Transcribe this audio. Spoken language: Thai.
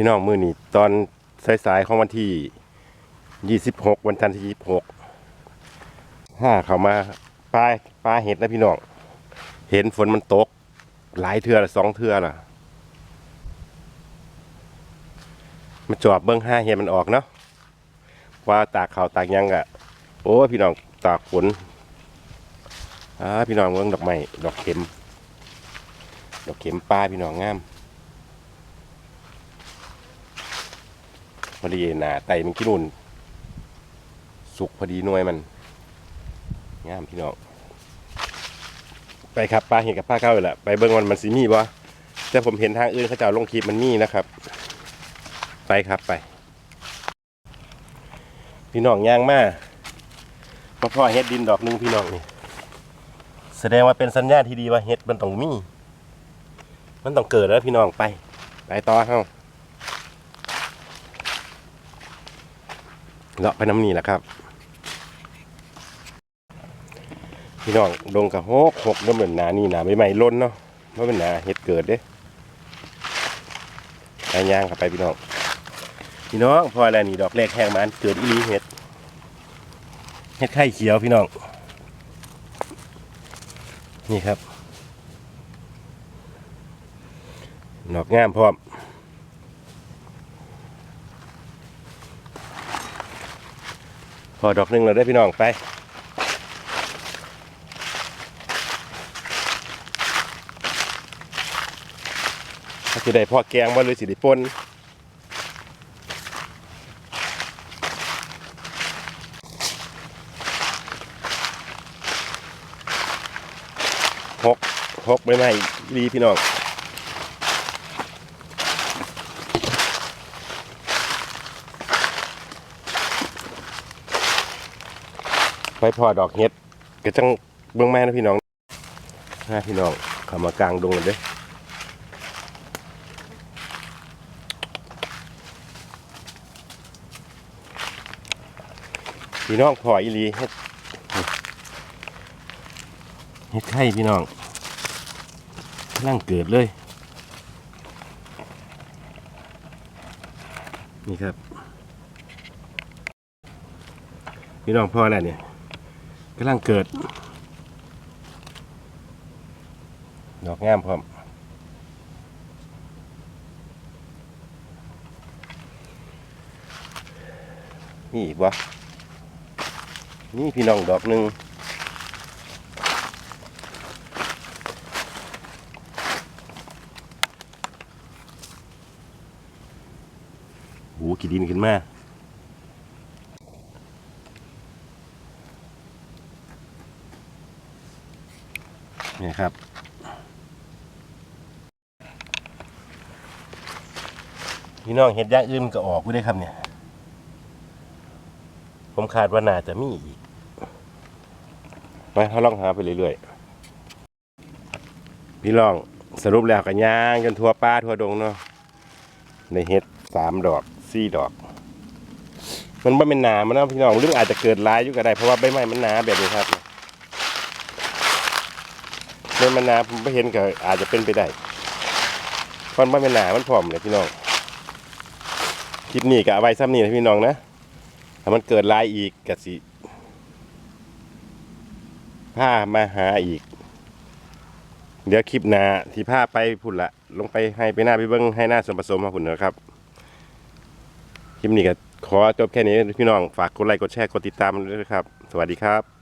พี่น้องมือนี่ตอนสายๆของวันที่ 26 วันจันทร์ที่ 26ห้าเขามาปลาปลาเห็ดนะพี่น้อง เห็นฝนมันตก หลายเทือละสองเทือละมาจอบเบิ้องห้าเห็ดมันออกเนาะว่าตากเขาตากยังกะโอ้พี่น้องตากฝนอ่าพี่น้องเบิ้งดอกไม้ดอกเข็ม ดอกเข็มปลาพี่น้องงาม พอดีหนาไตมันกินนุ่นสุกพอดีหน่วยมันงามพี่น้องไปครับปลาเห็นกับปลาเก้าเลยแหละไปเบิ้งวันมันสีมีบ่แต่ผมเห็นทางอื่นเขาจะเอาลงคลิปมันมีนะครับ ไปครับไป พี่น้องย่างมามาพ่อเฮ็ดดินดอกหนึงพี่น้องนี่แสดงว่าเป็นสัญญาณที่ดีว่าเฮ็ดมันต้องมี มันต้องเกิดแล้วพี่น้องไป ไปต่อเฮา เลาะไปน้ำนี่แหละครับ พี่น้องดงกับหกหกน้ำเหมือนหนานี่หนาใบไม้ล้นเนาะไม่เป็นหนาเห็ดเกิดเด้ไปย่างเข้าไปพี่น้อง พี่น้องพอแล้วนี่ดอกแรกแห้งมันเกิดอีลีเห็ดเห็ดไข่เขียวพี่น้อง นี่ครับดอกงามพร้อม พอดอกหนึ่งเราได้พี่น้องไปถ้าสิได้พ่อแกงบ่เลยสิได้ป่นหกหกไม่ไม่ดีพี่น้อง ไปพอดอกเห็ดก็จังเบื้องแม่นะพี่น้องนะพี่น้องขามากลางดงเลยเด้พี่น้องพออีลีเฮ็ดเฮ็ดไข่พี่น้องกำลังเกิดเลย นี่ครับ พี่น้องพ่อแล้วเนี่ย กำลังเกิด ดอกงามพร้อมนี่อีกวะนี่พี่น้องดอกหนึ่งโอ้ขีดินขึ้นมา นี่ครับ พี่น้องเห็ดย่างอื่นมันก็ออกกูได้ครับเนี่ย ผมคาดว่าน่าจะมีอีกไปเขาลองหาไปเรื่อยๆ พี่ลองสรุปแล้วกันย่างจนทั่วป้าทั่วดงเนาะในเห็ดสามดอกสี่ดอกมันไม่เป็นหนามันนาะพี่น้องเรื่องอาจจะเกิดร้ายอยู่ก็ได้เพราะว่าใบไม้มันหนาแบบนี้ครับ ในมันนาผมไม่เห็นก็อาจจะเป็นไปได้เพราะมันเป็นหนามันผอมเลยพี่น้องคลิปนี้ก็เอาไว้ซ้ำนี่นะพี่น้องนะถ้ามันเกิดลายอีกกะสิผ้ามาหาอีก เดี๋ยวคลิปหน้าที่ผ้าไปพุ่นละ ลงไปให้ไปหน้าไปเบิ้งให้หน้าส่วนผสมมาพุ่นนะครับคลิปนี้ก็ขอจบแค่นี้พี่น้องฝากกดไลค์กดแชร์กดติดตามด้วยนะครับ สวัสดีครับ